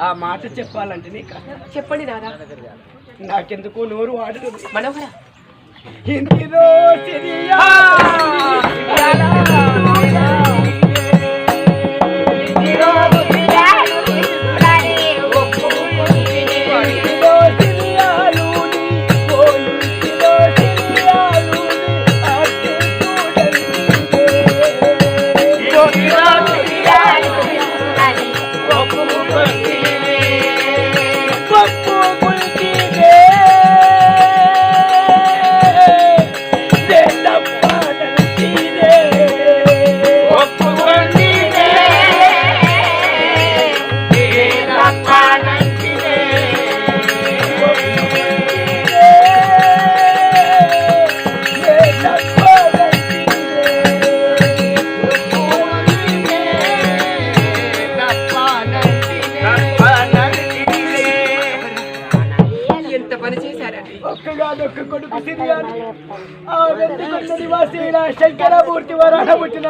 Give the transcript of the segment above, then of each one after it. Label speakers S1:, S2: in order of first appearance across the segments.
S1: ఆ మాట చెప్పాలంటే నీకు
S2: చెప్పండి నాదా
S1: నాకెందుకు నోరు వాడుతుంది.
S2: మనోహర
S1: हिंदी रो सिरिया పుట్టిన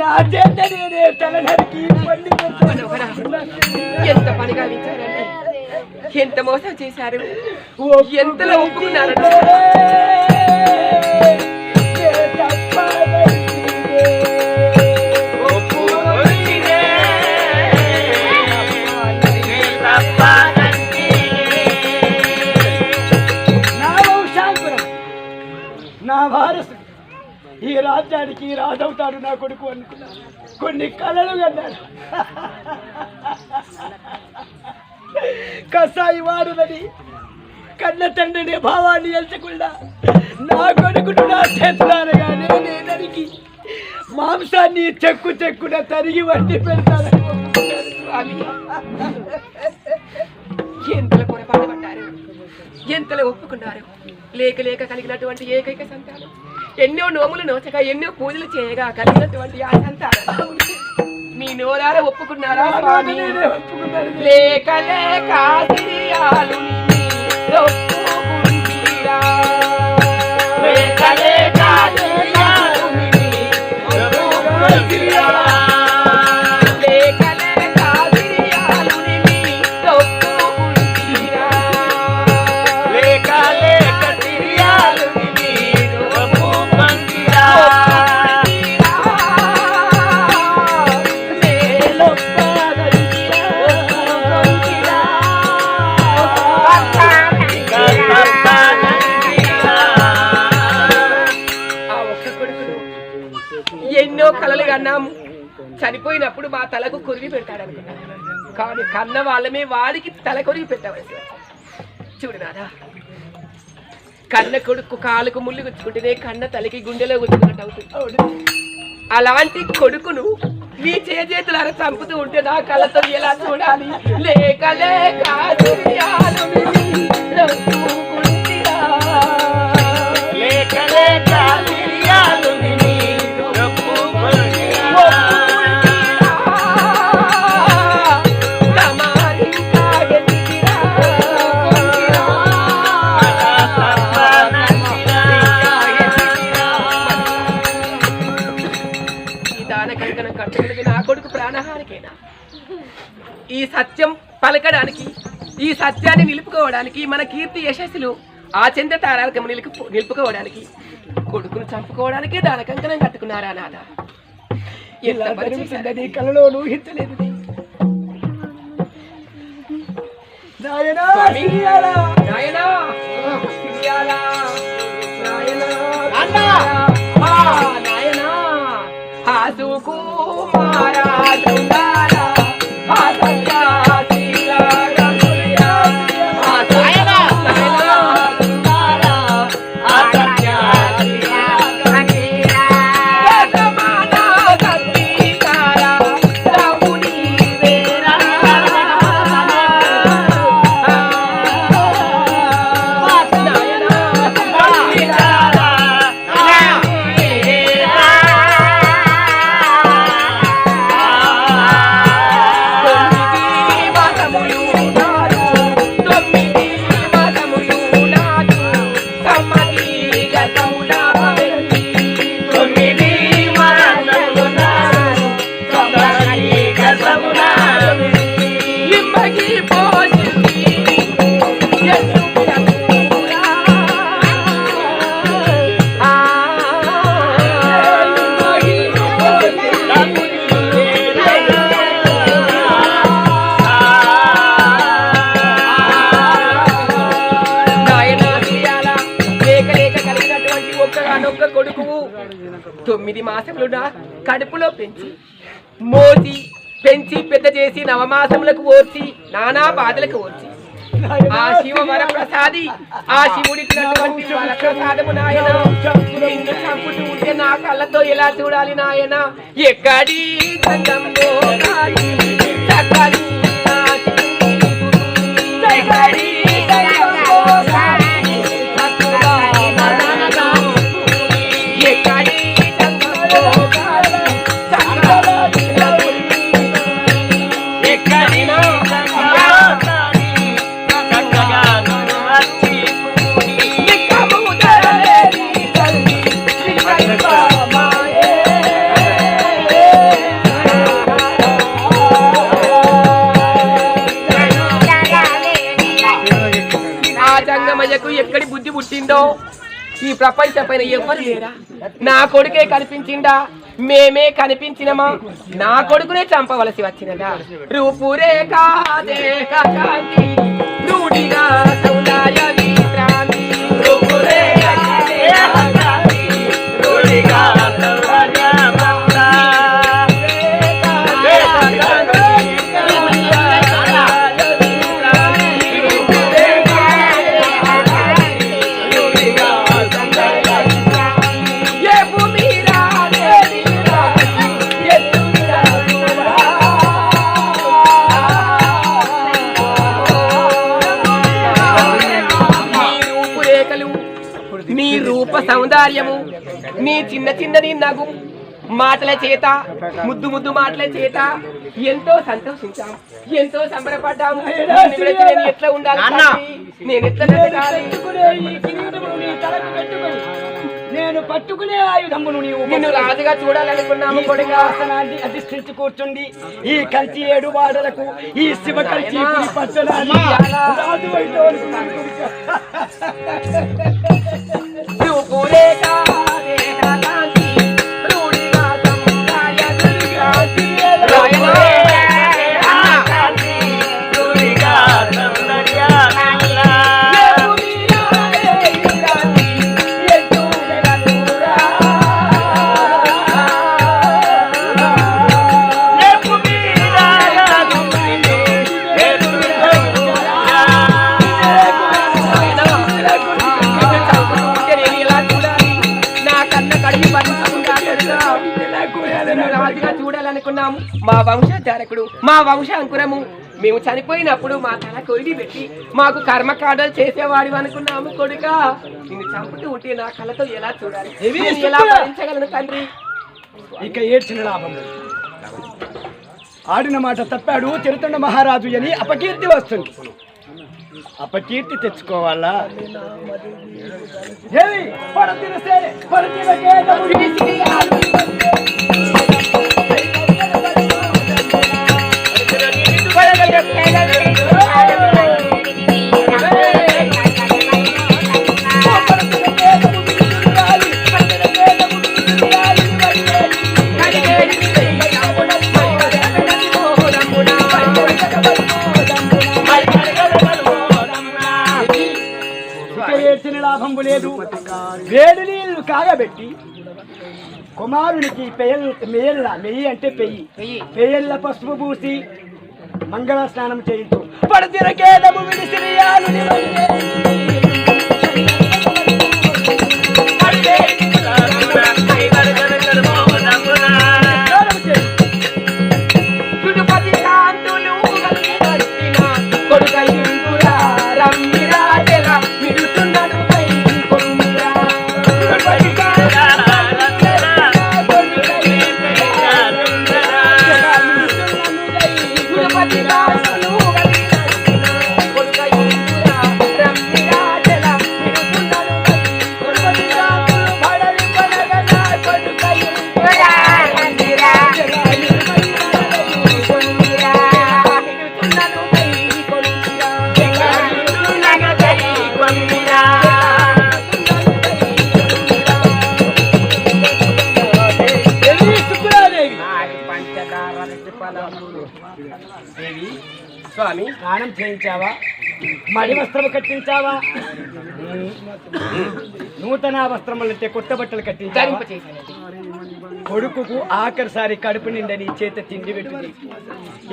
S1: నా చేత నేనే
S2: ఎంత పనిగా విచారండి. ఎంత మోసం చేశారు. ఎంతలో ఒప్పుకున్నారండి?
S1: రాజ్యానికి రాజవుతాడు నా కొడుకు అనుకున్నాను కొన్ని కళలు కన్నాడు. కసాయి వాడుదని కన్న తండ్రిని భావాన్ని ఎంచకుండా నా కొడుకును నా చేతులారగానే నేనడికి మాంసాన్ని చెక్కు చెక్కున తరిగి వండి పెడతాను
S2: స్వామి. ఎంతలో పొరపాటు పడ్డారు? ఎంతలో ఒప్పుకున్నారు? లేక లేక కలిగినటువంటి ఏకైక సంతానం. ఎన్నో నోములు నోచగా ఎన్నో పూజలు చేయగా కలిగినటువంటి ఆ సంతానం మీ నోరార ఒప్పుకున్నారా స్వామి
S1: నేనే ఒప్పుకున్నాను.
S2: లేక లేక సిరియాలు నిన్ను ఒప్పుకుంటిరా. లేక లేక సిరియాలు చనిపోయినప్పుడు మా తలకు కొరివి పెడతాడు అనుకున్నా కానీ కన్న వాళ్ళమే వాడికి తల కొరివి పెట్టవలసి చూడు నాదా కన్న కొడుకు కాలుకు ముళ్ళు గుచ్చుకుంటేనే కన్న తలకి గుండెలో గుచ్చుకున్నట్టు అవుతుంది. అలాంటి కొడుకును మీ చేతులారా చంపుతూ ఉంటే నా కళ్ళతో ఎలా చూడాలి? లేక లేక లేక లేక సత్యాన్ని నిలుపుకోవడానికి మన కీర్తి యశస్సులు ఆ చంద్ర తారాలకము నిలుపు నిలుపుకోవడానికి కొడుకును చంపుకోవడానికి దాన కంకణం కట్టుకున్నారా నాన్న ఎంత
S1: ఇలా
S2: పని చేశారు?
S1: జరుగుతుందని కలలో ఊహించలేదు నాయనా.
S2: నాయనా. నాయనా, నాయనా. నవమాసములకు ఓర్చి నానా బాధలకు ఓర్చి. ఆ శివ వరప్రసాది ఆ శివుడిచ్చినటువంటి వరప్రసాదము నాయన. నిన్ను చంపుతూ ఉంటే నా కళ్ళతో ఎలా చూడాలి నాయన? ఎక్కడి గంగంలో ప్రపంచం పైన ఎవరు లేరా? నా కొడుకే కనిపించిందా మేమే కనిపించినమా? నా కొడుకునే చంపవలసి వచ్చినదా? రూపురేఖ చిన్న చిన్నది నగు మాటల చేత ముద్దు ముద్దు మాటల చేత ఎంతో సంతోషించాం. ఎంతో సంబరపడ్డాము. నేను ఎట్లా ఉండాలి? నేను ఎట్లా
S1: నేను పట్టుకునే ఆయుధమును నీవు
S2: నిన్ను రాజుగా చూడాలనుకున్నాము కొడుగా
S1: ఆసనాన్ని అధిష్ఠించి కూర్చుంది ఈ కంచి ఏడు వాడలకు ఈ శివ కంచి పట్టణాన్ని రాజు అయితే అనుకున్నాను
S2: చూడాలనుకున్నాము మా వంశచారకుడు మా వంశ అంకురము మేము చనిపోయినప్పుడు మా తల కొరిగి పెట్టి మాకు కర్మకాండలు చేసేవాడు అనుకున్నాము కొడుక. నిన్ను చంపుతూ ఉంటే నా కళ్ళతో ఎలా చూడాలి? ఎలా? భరించగలను తండ్రి?
S1: ఇక ఏడ్చిన లాభం. ఆడిన మాట తప్పాడు తిరుతండ మహారాజు అని అపకీర్తి వస్తుంది. అపకీర్తి తెచ్చుకోవాలా. కుమారునికి పెయల్ మేయల్ల మెయ్యి అంటే పెయ్యి. పెయ్యల్ల పసుపు పూసి మంగళ స్నానం చేయించు పడతిరకేదము విడిసిరియాలు
S2: స్వామి.
S1: స్నానం చేయించావా? మడి వస్త్రము కట్టించావా? నూతన వస్త్రములు అంటే కొత్త బట్టలు కట్టించావా?
S2: చేశానండి
S1: కొడుకుకు ఆఖరిసారి కడుపు నిండా నీ చేత తిండి పెట్టుది.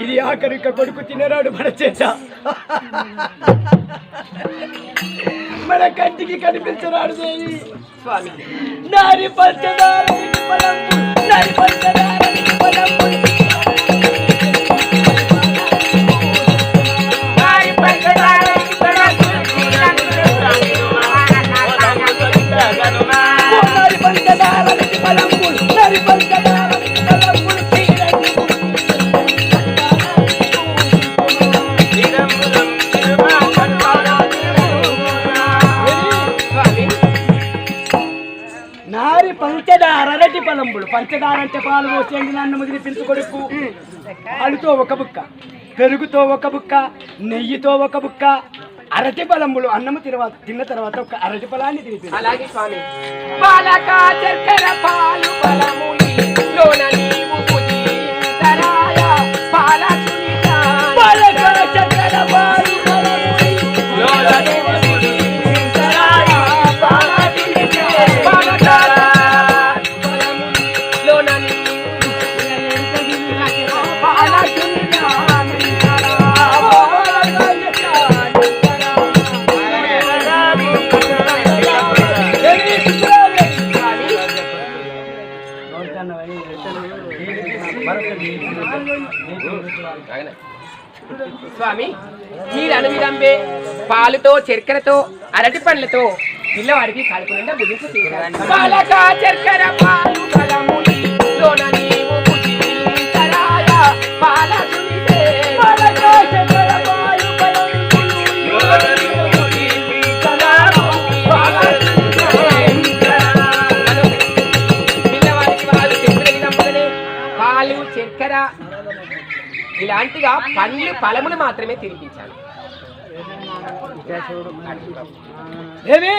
S1: ఇది ఆఖరిక కొడుకు తినరాడు మన చేత. మన కంటికి కనిపించరాడు దేవి.
S2: స్వామి.
S1: నారి పంచదార పలంపు నారి పంచదార పలంపు అరటి పలంబులు పంచదార అంటే పాలు పోసేండి నన్ను ముదిరి పిలుచు కొడుకు. పాలుతో ఒక బుక్క పెరుగుతో ఒక బుక్క నెయ్యితో ఒక బుక్క అరటి పలంబులు అన్నము తినవ తిన్న తర్వాత ఒక అరటి పలాన్ని తినిపి
S2: అలాగే స్వామి. బాలక చక్కెర పాలు లోన నీవు స్వామి మీరు అనువిదంబే పాలుతో చక్కెరతో అరటి పండ్లతో పిల్లవాడికి కడుపు నిండా బుద్ధింపు చేశారు. పాలక ఇలాంటిగా పండ్లు ఫలములు మాత్రమే తినిపించాలి.
S1: ఏమి?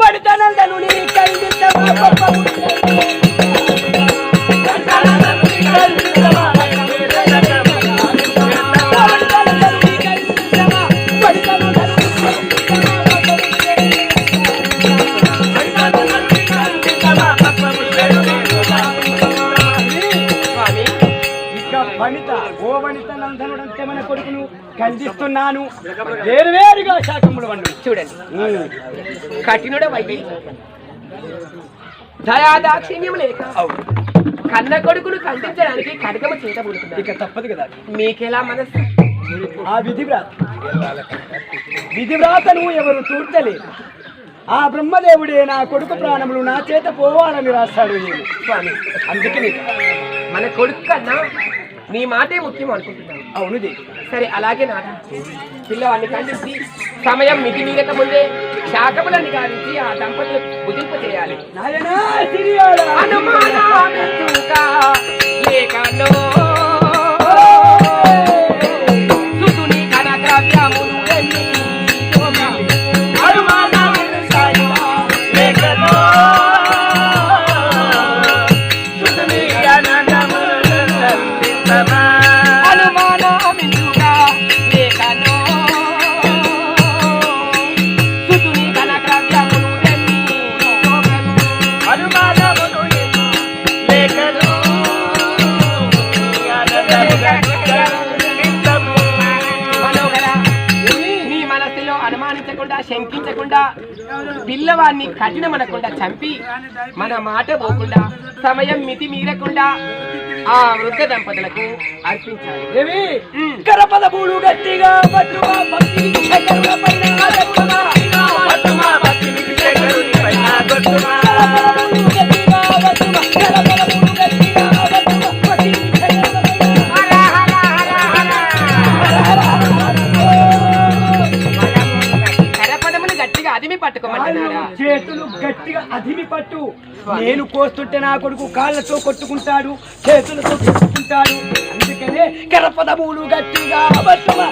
S1: పడితనందను వేరు వేరుగా శాఖములు వండు.
S2: చూడండి. కఠినుడ వయ్యి దయాదాక్షిణ్యం లేక కన్న కొడుకును ఖండించడానికి కనకమ చేత పుడుతున్నారు
S1: ఇక తప్పదు కదా.
S2: మీకెలా మనసు?
S1: ఆ విధి వ్రాత విధి వ్రాతను ఎవరు చూడలేదు ఆ బ్రహ్మదేవుడే నా కొడుకు ప్రాణములు నా చేత పోవాలని రాస్తాడు నేను
S2: స్వామి
S1: అందుకని
S2: మన కొడుకు కన్నా నీ మాటే ముఖ్యం అనుకుంటున్నాను.
S1: అవును
S2: సరే అలాగే నాన్న పిల్లవాడిని ఖండించి సమయం మితి మీరక ముందే శాఖములను గారించి ఆ దంపతులు బుధింప చేయాలి.
S1: నాయనా
S2: పిల్లవాడిని కఠినమనకుండా చంపి మన మాట పోకుండా సమయం మితి మీరకుండా ఆ వృద్ధ దంపతులకు అర్పించాలి.
S1: కరపద పూలు పట్టుమా భక్తి గట్టిగా పట్టుమా, గట్టిగా
S2: అదిమి
S1: చేతులు గట్టిగా అదిమి పట్టు. నేను కోస్తుంటే నా కొడుకు కాళ్ళతో కొట్టుకుంటాడు చేతులతో కొట్టుకుంటాడు. అందుకనే కరపదములు గట్టిగా కరపదములు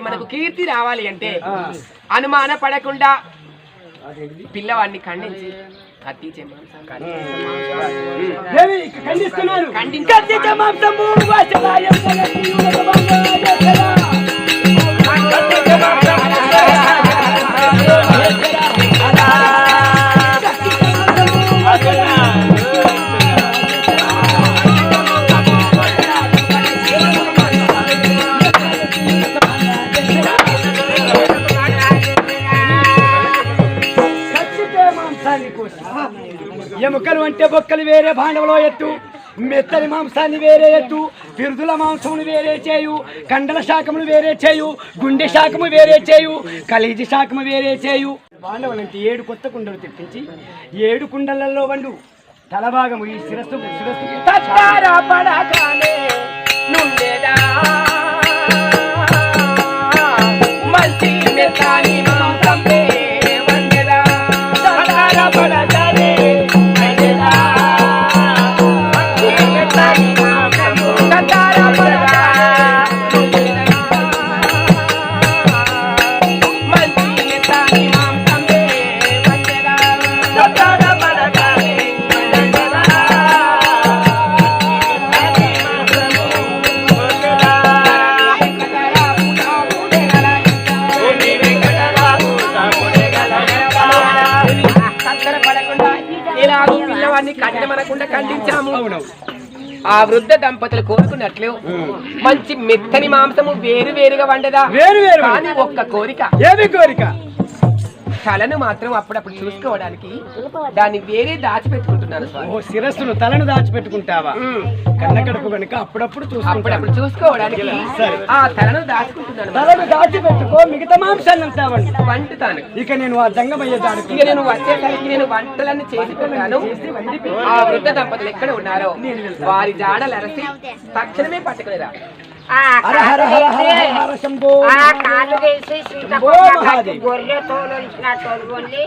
S2: మనకు కీర్తి రావాలి అంటే అనుమాన పడకుండా పిల్లవాడిని ఖండించి. కత్తిచే మాంసం
S1: ఎముకలు అంటే బొక్కలు వేరే భాండవలో ఎత్తు మెత్తని మాంసాన్ని వేరే ఎత్తు పిరుదుల మాంసమును వేరే చేయు కండల శాఖములు వేరే చేయు గుండె శాఖము వేరే చేయు కలీజి శాఖము వేరే చేయు. భాండవులు ఏడు కొత్త కుండలు తెప్పించి ఏడు కుండలలో వండు. తల భాగము ఈ శిరస్సు శిరస్సు
S2: ఆ వృద్ధ దంపతులు కోరుకున్నట్లు మంచి మెత్తని మాంసము వేరు వేరుగా వండదా?
S1: వేరు వేరు
S2: కానీ ఒక్క కోరిక.
S1: ఏమి కోరిక?
S2: తలను మాత్రం అప్పుడప్పుడు చూసుకోవడానికి దాన్ని వేరే దాచిపెట్టుకుంటున్నాను స్వామి.
S1: ఓ శిరస్సును తలను దాచిపెట్టుకుంటావా. కన్నకడుపు కనుక అప్పుడప్పుడు చూసుకుంటాను
S2: అప్పుడప్పుడు చూసుకోవడానికి
S1: సరే.
S2: ఆ తలను దాచుకుంటున్నాను
S1: తలను దాచిపెట్టుకో మిగతా మాంసాన్ని వండు
S2: వండుతాను.
S1: ఇక నేను ఆ జంగమయ్య
S2: ఇక నేను వచ్చేసరికి నేను వంటలన్నీ చేసి పెట్టాను ఆ వృద్ధ దంపతులు ఎక్కడ ఉన్నారో వారి జాడలు అరసి తక్షణమే పట్టుకునేదా
S1: హర హర హర హర హర హర శంభో
S3: ఆ కాళ్ళు వేసి
S1: మహాదేవ్.
S3: గొర్రె తోలు ఉంచిన తోలు కొల్లి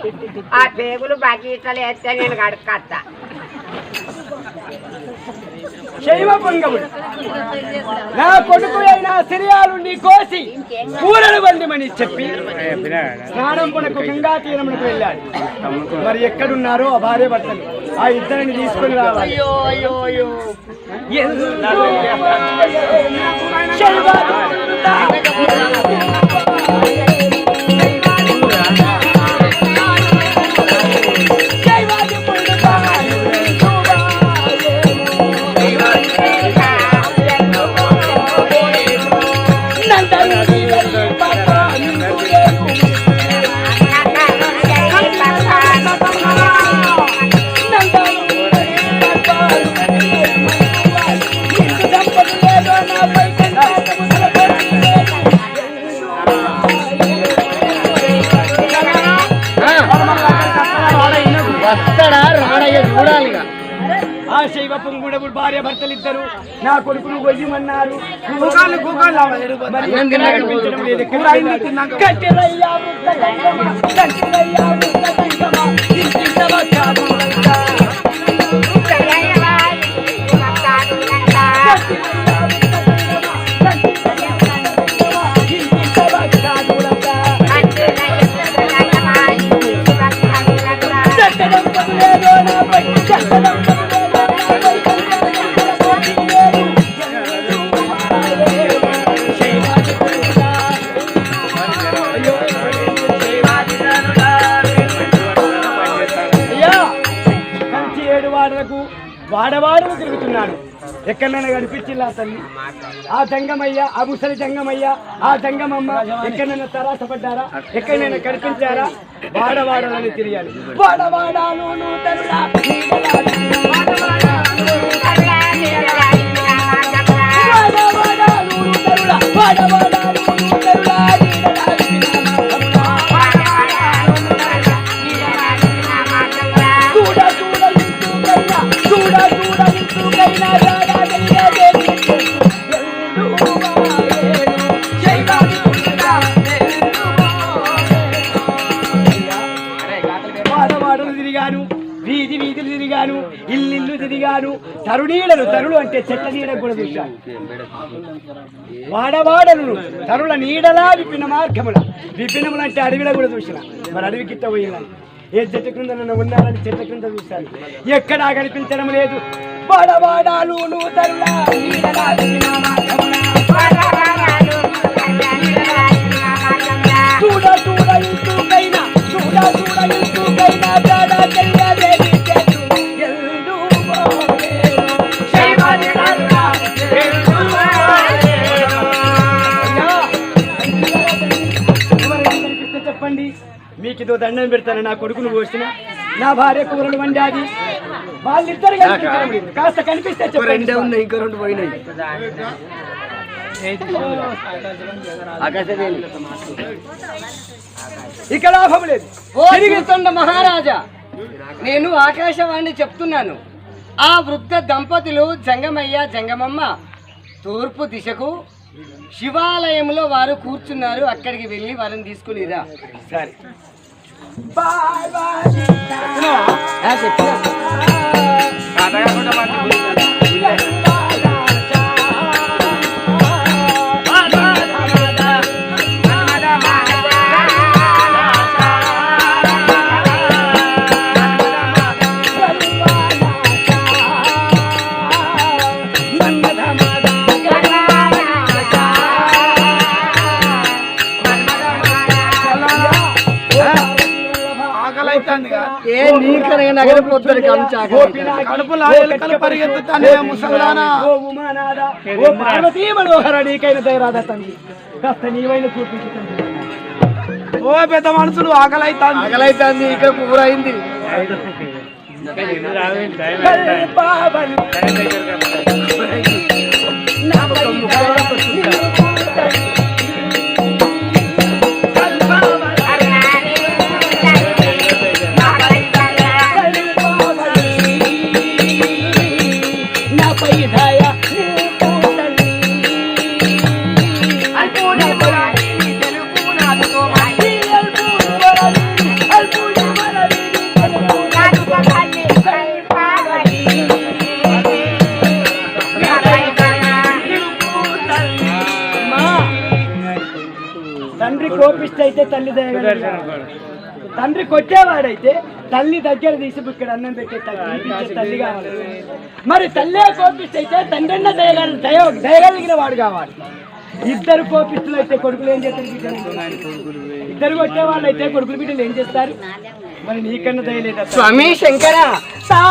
S3: ఆ పేగులు బగీతలు వేస్తే నేను గడకత్తా
S1: శైవ పొంగముడు నా కొడుకు అయిన సిరియాలుండి కోసి కూరలు వండిమని చెప్పి స్నానం కొనకు గంగా తీరమునకు వెళ్ళాడు. మరి ఎక్కడున్నారో ఆ భార్య భర్తలు ఆ ఇద్దరిని తీసుకొని రావాలి. నా కొడుకును గొయ్యమన్నారు మరి ఎక్కడ
S4: తిన్నాక.
S1: ఎక్కడైనా కనిపించిందా తల్లి. ఆ జంగమయ్య ఆ ముసలి జంగమయ్య ఆ జంగమమ్మ ఎక్కడైనా తరాసపడ్డారా? ఎక్కడైనా కనిపించారా? వాడవాడలని తెలియాలి వాడవాడాను వాడవాడాను అంటే చెట్ల నీడ కూడా చూశాను తరుల నీడలా విపిన మార్గముల. విపినములు అంటే అడవిలో కూడా చూసిన. మరి అడవి గిట్ట పోయినా ఏ చెట్టు క్రింద నన్ను ఉన్నారని చెట్ల క్రింద చూశాను. ఎక్కడా కనిపించడం లేదు. వాడవాడాలు తరుల నీడలా విపిన చూడ చూడ చూడ ఇంటూకైనా చూడ చూడ ఇంటూకైనా జాడ ఇదో దండం పెడతాను నా కొడుకును పోసిన. నా భార్య కూరలు వండాది. వాళ్ళిద్దరు. కాస్త కనిపిస్తే చెప్పండి. ఉన్నాయి ఇంకా రెండు పోయినాయి. ఇక లాభం లేదు.
S4: ఓ తిరుగుతుండ మహారాజా నేను ఆకాశవాణి చెప్తున్నాను. ఆ వృద్ధ దంపతులు జంగమయ్య జంగమమ్మ తూర్పు దిశకు శివాలయంలో వారు కూర్చున్నారు. అక్కడికి వెళ్ళి వారిని తీసుకునిరా
S1: సరే. bye
S4: bye. No, that's
S1: it. నగరపోతారు పరిగెత్తుతానే ముసల్దానా ఓ ఉమానాథ ఓ పార్వతీ మనోహర నీకైన దయరాధ తండ్రి కాస్త నీవైన చూపించు తండ్రి
S5: ఓ పెద్ద మనుషులు ఆకలి అవుతాంది
S4: ఆకలైతుంది ఇక్కడ కూర అయింది
S1: కోపిస్తే అయితే తల్లి తండ్రి కొట్టేవాడైతే తల్లి దగ్గర తీసి ఇక్కడ అన్నం పెట్టే తల్లి కావాలి. మరి తల్లే కోపిస్తే అయితే దయగల దయ దయగలిగిన వాడు కావాలి. ఇద్దరు కోపిస్తులు అయితే కొడుకులు ఏం చేస్తారు? ఇద్దరు కొట్టే వాళ్ళు అయితే కొడుకులు బిడ్డలు ఏం చేస్తారు? మరి నీకన్నా దయలేదా
S4: స్వామి శంకర.
S1: సా